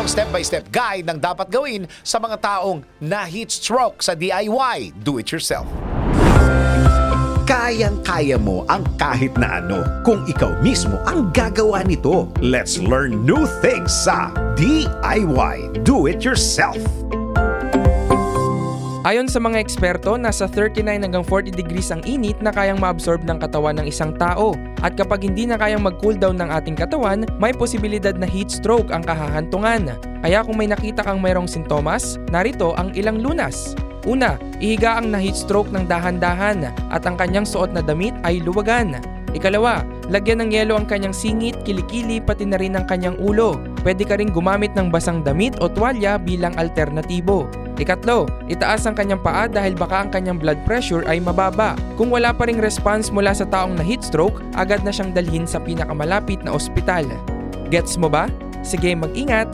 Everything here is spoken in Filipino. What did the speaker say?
ang step-by-step guide ng dapat gawin sa mga taong na heat stroke sa DIY, do it yourself. Kayang-kaya mo ang kahit na ano kung ikaw mismo ang gagawa nito. Let's learn new things sa DIY Do It Yourself. Ayon sa mga eksperto, nasa 39 hanggang 40 degrees ang init na kayang maabsorb ng katawan ng isang tao. At kapag hindi na kayang mag-cool down ng ating katawan, may posibilidad na heat stroke ang kahahantungan. Kaya kung may nakita kang mayroong sintomas, narito ang ilang lunas. Una, ihiga ang na-heat stroke ng dahan-dahan at ang kanyang suot na damit ay luwagan. Ikalawa, lagyan ng yelo ang kanyang singit, kilikili, pati na rin ang kanyang ulo. Pwede ka rin gumamit ng basang damit o tuwalya bilang alternatibo. Ikatlo, itaas ang kanyang paa dahil baka ang kanyang blood pressure ay mababa. Kung wala pa ring response mula sa taong na heat stroke, agad na siyang dalhin sa pinakamalapit na ospital. Gets mo ba? Sige, mag-ingat!